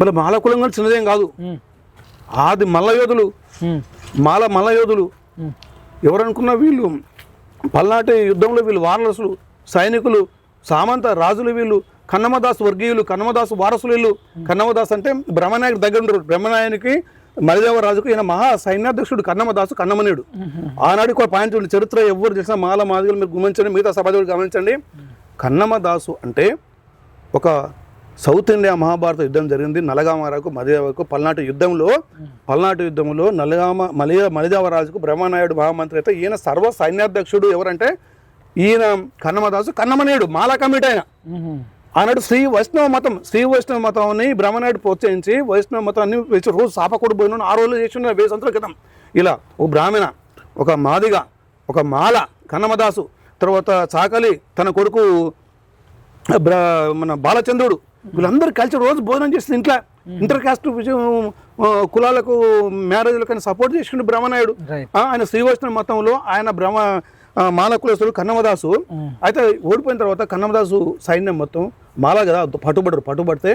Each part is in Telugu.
మరి మాల కులం కూడా చిన్నదేం కాదు. ఆది మల్ల యోధులు ఉమ్, మాల మల్ల యోధులు. ఉమ్. ఎవరనుకున్నా వీళ్ళు పల్నాటి యుద్ధంలో వీళ్ళు వారసులు సైనికులు సామంత రాజులు వీళ్ళు కన్నమదాసు వర్గీయులు కన్నమదాసు వారసులు వీళ్ళు. కన్నమదాస్ అంటే బ్రహ్మనాయకుడి దగ్గర ఉండరు. బ్రహ్మనాయునికి మరిదేవరాజుకు ఈయన మహా సైన్యాధ్యక్షుడు కన్నమదాసు కన్నమనేయుడు ఆనాడు ఒక పాయింట్ చరిత్ర ఎవరు చేసిన మాల మాదిగలు మీరు గమనించండి మిగతా సభ్యులు గమనించండి. కన్నమదాసు అంటే ఒక సౌత్ ఇండియా మహాభారత యుద్ధం జరిగింది. నలగామరాకు మలిదేవకు పల్నాటి యుద్ధంలో పల్నాటి యుద్ధంలో నలగామ మలి మలిదేవరాజుకు బ్రహ్మనాయుడు మహామంత్రి అయితే ఈయన సర్వ సైన్యాధ్యక్షుడు ఎవరంటే ఈయన కన్నమదాసు కన్నమనేయుడు మాలా కమిటీ ఆయన. ఆనాడు శ్రీ వైష్ణవ మతం శ్రీ వైష్ణవ మతాన్ని బ్రహ్మనాయుడు ప్రోత్సహించి వైష్ణవ మతాన్ని వేసి రోజు సాపకూడు పోయిన ఆ రోజులు చేసిన వెయ్యి సంవత్సరాల క్రితం ఇలా ఓ బ్రాహ్మణ ఒక మాదిగ ఒక మాల కన్నమదాసు తర్వాత చాకలి తన కొడుకు మన బాలచంద్రుడు వీళ్ళందరూ కలిసి రోజు భోజనం చేస్తుంది ఇంట్లో. ఇంటర్ కాస్ట్ కులాలకు మ్యారేజ్లకు ఆయన సపోర్ట్ చేసిండు బ్రహ్మనాయుడు. ఆయన శ్రీ వైష్ణవ మతంలో ఆయన బ్రహ్మ ఆ, మాల కులస్తుడు కన్నమదాసు అయితే ఓడిపోయిన తర్వాత కన్నమదాసు సైన్యం మొత్తం మాల కదా పట్టుబడరు పట్టుబడితే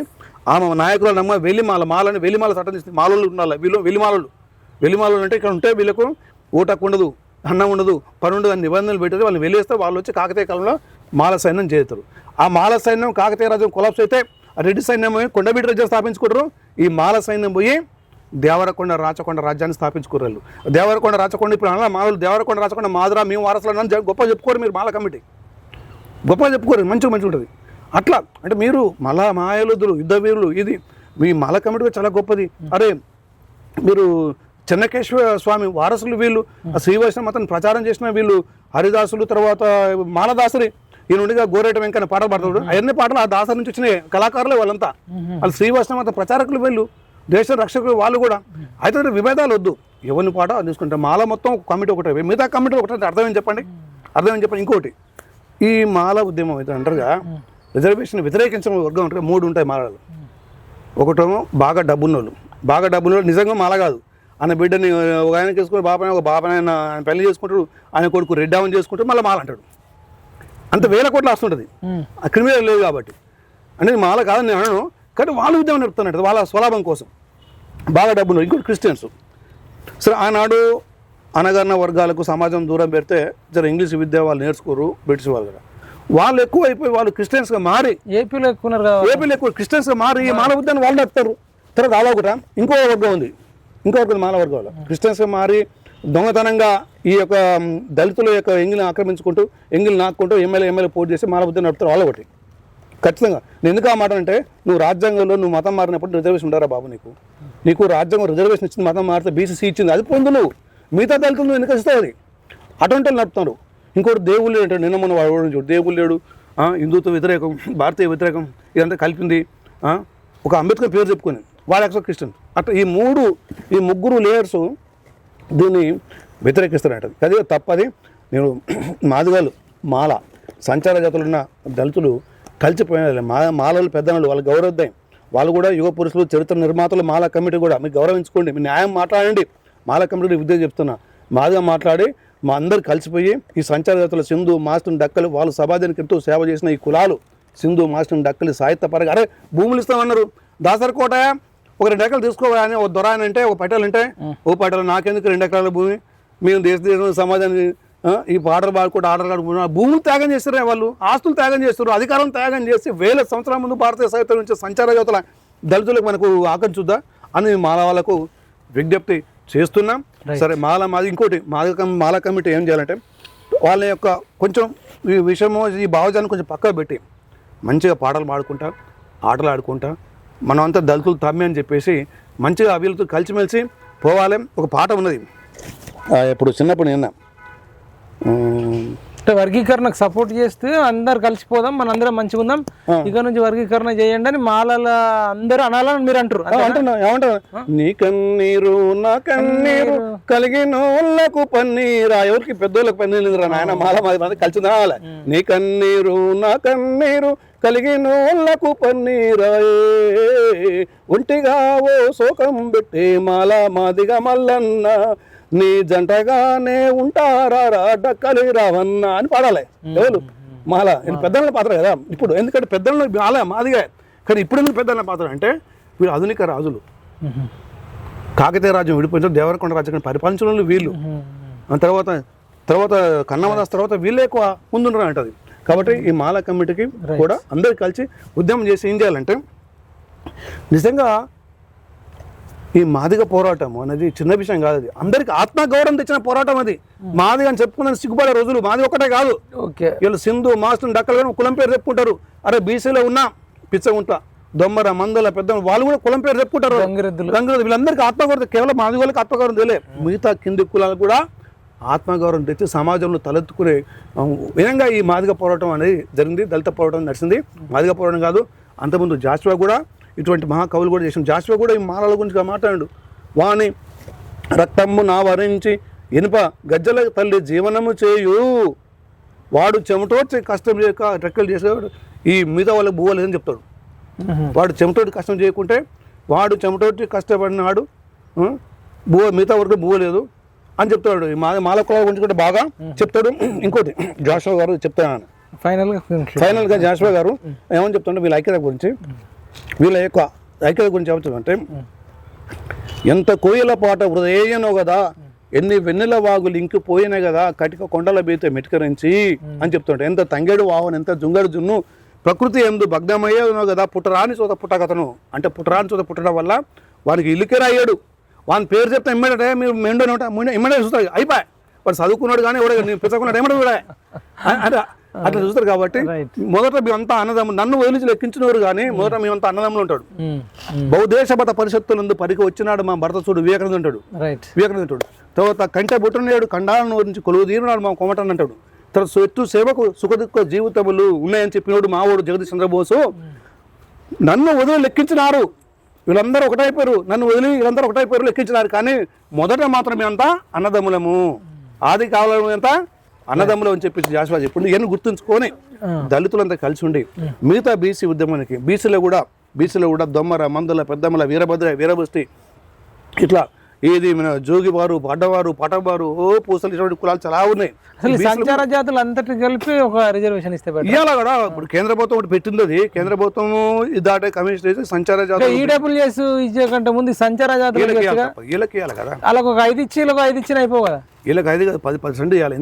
ఆమె నాయకులు నమ్మ వెల్లిమాల మాలని వెల్లిమాల చట్టం చేస్తుంది మాలలు ఉండాలి వీళ్ళు వెల్లిమాలలు వెల్లిమాలలు అంటే ఇక్కడ ఉంటే వీళ్ళకు ఊటకు ఉండదు అన్నం ఉండదు పని ఉండదు అని నిబంధనలు పెట్టేది వాళ్ళు వెళ్ళేస్తే వాళ్ళు వచ్చి కాకతీయ కాలంలో మాల సైన్యం చేస్తారు. ఆ మాల సైన్యం కాకతీయ రాజ్యం కొలాప్స్ అయితే రెడ్డి సైన్యం పోయి కొండబీటి రాజ్యం స్థాపించుకుంటారు. ఈ మాల సైన్యం పోయి దేవరకొండ రాచకొండ రాజ్యాన్ని స్థాపించుకోరు దేవరకొండ రాచకొండ ఇప్పుడు అలా మాలు దేవరకొండ రాచకొండ మాదిరా మేము వారసులు అని గొప్ప చెప్పుకోరు మీరు మాల కమిటీ. గొప్ప చెప్పుకోరు మంచిగా మంచిగా ఉంటుంది. అట్లా అంటే మీరు మల మాయలుదులు యుద్ధ వీరులు ఇది మీ మాల కమిటీ చాలా గొప్పది. అరే మీరు చెన్నకేశ్వర స్వామి వారసులు వీళ్ళు ఆ శ్రీ మతం ప్రచారం చేసిన వీళ్ళు హరిదాసులు తర్వాత మాలదాసురి ఈ నుండిగా గోరేట వెంకన్న పాటలు పాడతాడు. అవన్నీ పాటలు ఆ దాసరి నుంచి వచ్చిన కళాకారులే వాళ్ళంతా. వాళ్ళు శ్రీ వైష్ణవ మత ప్రచారకులు వీళ్ళు దేశ రక్షకులు వాళ్ళు కూడా. అయితే విభేదాలు వద్దు. ఎవరిని పాట అది తీసుకుంటారు మాల మొత్తం కమిటీ ఒకటే. మిగతా కమిటీ ఒకటే అర్థం ఏం చెప్పండి? అర్థం ఏం చెప్పండి? ఇంకోటి. ఈ మాల ఉద్యమం అయితే అంటారుగా రిజర్వేషన్ వ్యతిరేకించిన వర్గం ఉంటారు మూడు ఉంటాయి మాలలు. ఒకటేమో బాగా డబ్బున్నోళ్ళు. బాగా డబ్బున్నోళ్ళు నిజంగా మాల కాదు. ఆయన బిడ్డని ఒక ఆయన చేసుకుని బాబాయ్ ఒక బాబాయ్ ఆయన పెళ్ళి చేసుకుంటాడు. ఆయన కొడుకు రెడ్డామని చేసుకుంటాడు. మళ్ళీ మాల అంటాడు. అంత వేల కోట్లు వస్తుంటుంది ఆ క్రిమినల్ లేదు కాబట్టి. అంటే ఇది మాల కాదని నేను అనను కానీ వాళ్ళు ఉద్యమం నడుపుతున్నట్టు వాళ్ళ స్వలాభం కోసం. బాగా డబ్బులు ఇంకోటి క్రిస్టియన్స్. సరే ఆనాడు అనగన్న వర్గాలకు సమాజం దూరం పెడితే జర ఇంగ్లీష్ విద్య వాళ్ళు నేర్చుకోరు బ్రిటిష్ వాళ్ళు కూడా వాళ్ళు ఎక్కువ అయిపోయి వాళ్ళు క్రిస్టియన్స్గా మారి. ఏపీలో ఎక్కువ ఏపీలో ఎక్కువ క్రిస్టియన్స్గా మారి ఈ మాల విద్యను వాళ్ళు నడుపుతారు. తర్వాత అలా ఒకట ఇంకో వర్గం ఉంది. ఇంకో వర్గం మాల వర్గంలో. క్రిస్టియన్స్గా మారి దొంగతనంగా ఈ యొక్క దళితుల యొక్క ఎంగిల్ని ఆక్రమించుకుంటూ ఎంగిల్ నాక్కుంటూ ఎమ్మెల్యే ఎమ్మెల్యే పోటీ చేసి మాల నడుపుతారు వాళ్ళు ఒకటి. ఖచ్చితంగా. నేను ఎందుకు ఆ మాట అంటే నువ్వు రాజ్యాంగంలో నువ్వు మతం మారినప్పుడు రిజర్వేషన్ ఉండారా బాబు నీకు? నీకు రాజ్యాంగం రిజర్వేషన్ ఇచ్చింది మతం మారితే బీసీసీ ఇచ్చింది అది పొందు నువ్వు. మిగతా దళితులు నువ్వు ఎందుకు ఇస్తావు అది. అటువంటి నడుపుతారు ఇంకోటి దేవుళ్ళు లేడు అంటే నిన్న మన వాడు చూడు దేవుళ్ళు లేడు హిందుత్వ వ్యతిరేకం భారతీయ వ్యతిరేకం ఇదంతా కలిపింది ఒక అంబేద్కర్ పేరు చెప్పుకొని వాడు యాక్చువల్ క్రిస్టియన్ అట్లా ఈ మూడు ఈ ముగ్గురు లేయర్స్ దీన్ని వ్యతిరేకిస్తారట అదే తప్పది నేను మాదిగాలు మాల సంచార జాతులు ఉన్న దళితులు కలిసిపోయిన మా మాలలు పెద్దలు వాళ్ళు గౌరవద్దాయి వాళ్ళు కూడా యుగ పురుషులు చరిత్ర నిర్మాతలు మాల కమిటీ కూడా మీరు గౌరవించుకోండి మీ న్యాయం మాట్లాడండి. మాల కమిటీ ఉద్యోగం చెప్తున్నా. మాదిగా మాట్లాడి మా అందరు కలిసిపోయి ఈ సంచార జాతుల సింధు మాస్టర్ డక్కలు వాళ్ళు సమాజానికి ఎంతో సేవ చేసిన ఈ కులాలు సింధు మాస్టర్ డక్కలు సాహిత్యపరంగా అరే భూములు ఇస్తామన్నారు. దాసరికోట ఒక రెండు ఎకరాలు తీసుకోవాలని ఒక దొర అని అంటే ఒక పటేల్ అంటే ఓ పటేల్ నాకెందుకు రెండు ఎకరాల భూమి? మేము దేశ దేశం సమాజానికి ఆ, ఈ పాటలు పాడుకుంటూ ఆటలు ఆడుకుంటూ భూములు త్యాగం చేస్తారు వాళ్ళు ఆస్తులు త్యాగం చేస్తారు అధికారం త్యాగం చేసి వేల సంవత్సరాల ముందు భారతీయ సాహిత్యం నుంచి సంచార యువతల దళితులకు మనకు ఆకర్షుద్దా అని మాల వాళ్ళకు విజ్ఞప్తి చేస్తున్నాం. సరే మాల మాది ఇంకోటి మాల మాల కమిటీ ఏం చేయాలంటే వాళ్ళ యొక్క కొంచెం ఈ విషయము ఈ భావజాన్ని కొంచెం పక్కకు పెట్టి మంచిగా పాటలు పాడుకుంటా ఆటలు ఆడుకుంటా మనం అంతా దళితులు తమ్మి అని చెప్పేసి మంచిగా వీళ్ళతో కలిసిమెలిసి పోవాలి ఒక పాట ఉన్నది. ఇప్పుడు చిన్నప్పుడు నిన్న. అంటే వర్గీకరణకు సపోర్ట్ చేస్తూ అందరు కలిసిపోదాం మన అందరం మంచిగా ఉందాం. ఇక నుంచి వర్గీకరణ చేయండి అని మాలల అందరూ అనాలని మీరు అంటారు ఏమంటున్నా? నీ కన్నీరు నా కన్నీరు కలిగినోళ్ళకు పన్నీరా. ఎవరికి? పెద్దోళ్ళకి పన్నీరు నాయన మాల మాది మంది కలిసి తినాలి నీ కన్నీరు నా కన్నీరు కలిగినోళ్ళకు పన్నీరా. ఒంటిగా ఓ శోకం పెట్టే మాల మాదిగా మల్లన్న. నీ జంటగానే ఉంటారా రా డక్కలి రావన్న అని పాడాలి. ఎవరు? మాల ఇది పెద్దల పాత్ర కదా. ఇప్పుడు ఎందుకంటే పెద్దల మాల మాదిగా. కానీ ఇప్పుడు ఎందుకు పెద్దల పాత్ర అంటే వీళ్ళు ఆధునిక రాజులు. కాకతీయ రాజ్యం విడిపోయిన దేవరకొండ రాజ్యం పరిపాలించిన వాళ్ళు. తర్వాత తర్వాత కన్నమదాస్ తర్వాత వీళ్ళే ఎక్కువ ముందున్నారు అంటది కాబట్టి ఈ మాల కమిటీకి కూడా అందరు కలిసి ఉద్యమం చేసి ఏం చేయాలంటే నిజంగా ఈ మాదిగ పోరాటం అనేది చిన్న విషయం కాదు అది. అందరికి ఆత్మగౌరవం తెచ్చిన పోరాటం అది. మాదిగ అని చెప్పుకున్న సిగ్గుపడే రోజులు మాది ఒకటే కాదు. ఓకే. వీళ్ళు సింధు మాస్టర్ డక్కలు కానీ కులం పేరు చెప్పుకుంటారు. అరే బీసీలో ఉన్న పిచ్చగుంట దొమ్మర మందల పెద్ద వాళ్ళు కూడా కులం పేరు చెప్పుకుంటారు. గంగిరెద్దులు. రంగులు వీళ్ళందరికీ ఆత్మగౌరవం కేవలం మాది వాళ్ళకి ఆత్మగౌరవం తెలియలే మిగతా కింది కులాలకు కూడా ఆత్మగౌరవం తెచ్చి సమాజంలో తలెత్తుకునే విధంగా ఈ మాదిగ పోరాటం అనేది జరిగింది. దళిత పోరాటం నడిచింది. మాదిగ పోరాటం కాదు. అంతకుముందు జాషువా కూడా ఇటువంటి మహాకవులు కూడా చేసిన జాషువా కూడా ఈ మాలల గురించి మాట్లాడాడు. వాని రక్తమ్ము నా వరించి ఇనుప గజ్జల తల్లి జీవనము చేయు. వాడు చెమటోడ్చి కష్టం చేయక రెక్కలు చేసేవాడు. ఈ మిగతా వాళ్ళకి బువ్వలేదని చెప్తాడు. వాడు చెమటోటి కష్టం చేయకుంటే వాడు చెమటోటి కష్టపడినాడు బువ్వ మిగతా వరకు బువ్వ లేదు అని చెప్తాడు. ఈ మా మాల కులాల గురించి కూడా బాగా చెప్తాడు. ఇంకోటి జాషువా గారు చెప్తాను ఫైనల్గా ఫైనల్గా జాషువా గారు ఏమని చెప్తుంటే వీళ్ళ ఐక్యత గురించి? వీళ్ళ యొక్క ఐక్యత గురించి ఏమవుతుందంటే ఎంత కోయిల పాట హృదయనో కదా ఎన్ని వెన్నెల వాగులు ఇంకిపోయినాయి కదా కటిక కొండల బీతే మెటికరించి అని చెప్తుంటే ఎంత తంగేడు వాహనం ఎంత జుంగడు జున్ను ప్రకృతి ఎందు భగ్నమయ్యేనో కదా పుట్టరాని చోత పుట్టకతను. అంటే పుట్టరాని చోత పుట్టడం వల్ల వానికి ఇల్లుకే రాయ్యాడు వాని పేరు చెప్తే ఇమ్మడే మీరు మెండోనే ఉంటా ఇమ్మడే చూస్తారు అయిపోయి. వాడు చదువుకున్నాడు కానీ ఎవడో పిచ్చకున్నాడు ఏమడే కూడా అంటే అట్లా చూస్తారు కాబట్టి. మొదట మేమంతా అన్నదమ్ములు నన్ను వదిలించి లెక్కించినవారు కానీ మొదట మేమంతా అన్నదమ్ములు ఉంటాడు. బౌద్ధేశపత పరిషత్తులందు పరికి వచ్చినాడు మా భర్త చూడు వివేకానంద రైట్ వివేకానంద అంటాడు. తర్వాత కంచె బుట్టనేడు కండాలను నుంచి కొలువు తీరినాడు మా కోమటన్ అంటాడు. తర్వాత సొత్తు సేవకు సుఖదుఖ జీవితములు ఉన్నాయని చెప్పినోడు మావోడు జగదీష్ చంద్రబోసు. నన్ను వదిలి లెక్కించినారు. వీళ్ళందరూ ఒకటైపోయారు నన్ను వదిలి వీళ్ళందరూ ఒకటైపోయారు లెక్కించినారు. కానీ మొదట మాత్రం మేమంతా అన్నదమ్ములము. ఆది కావాలం ఎంత? అన్నదమ్ములు అని చెప్పి జాషువా చెప్పిండు ఇవన్నీ గుర్తుంచుకొని దళితులంతా కలిసి ఉండి మిగతా బీసీ ఉద్యమానికి బీసీలో కూడా బీసీలో కూడా దొమ్మర మందుల పెద్దమ్మల వీరభద్ర వీరబస్తి ఇట్లా ఏది మన జోగివారు పడ్డవారు పటవారు ఓ పూసలు ఇటువంటి కులాలు చాలా ఉన్నాయి. అసలు సంచార జాతులు అంతటి కలిపి ఒక రిజర్వేషన్ ఇస్తే. ఇవాళ కూడా? ఇప్పుడు కేంద్ర ప్రభుత్వం ఒకటి పెట్టింది అది. కేంద్ర ప్రభుత్వం దాటే కమిషన్ చేసి సంచార జాతర ఈడబ్ల్యూఎస్ ఇచ్చే కంటే ముందు సంచార జాతులు వీళ్ళకి ఇవ్వాలి కదా? వాళ్ళకి ఒక ఐదు ఇచ్చి ఒక ఐదు ఇచ్చిన అయిపో కదా? వీళ్ళకి ఐదు కాదు, పది పర్సెంట్ ఇవ్వాలి.